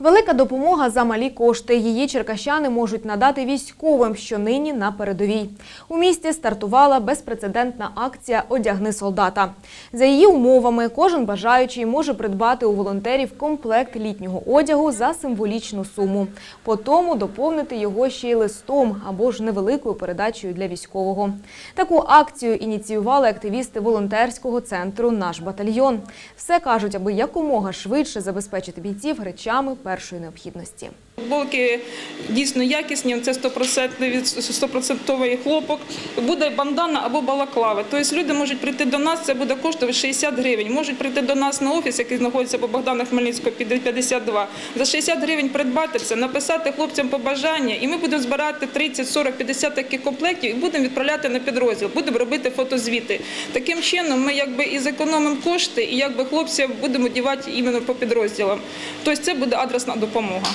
Велика допомога за малі кошти. Її черкащани можуть надати військовим, що нині на передовій. У місті стартувала безпрецедентна акція Одягни солдата. За її умовами, кожен бажаючий може придбати у волонтерів комплект літнього одягу за символічну суму. Потім доповнити його ще й листом або ж невеликою передачею для військового. Таку акцію ініціювали активісти волонтерського центру Наш батальйон. Все кажуть, аби якомога швидше забезпечити бійців речами першої необхідності. Футболки дійсно якісні, це 100% від 100% хлопок. Буде бандана або балаклава. Тобто люди можуть прийти до нас, це буде коштувати 60 гривень. Можуть прийти до нас на офіс, який знаходиться по Богдана Хмельницького, під 52. За 60 гривень придбати це, написати хлопцям побажання, і ми будемо збирати 30, 40, 50 таких комплектів і будемо відправляти на підрозділ. Будемо робити фотозвіти. Таким чином ми якби і зекономимо кошти, і якби хлопців будемо дівати іменно по підрозділам. Тобто це буде адресна допомога.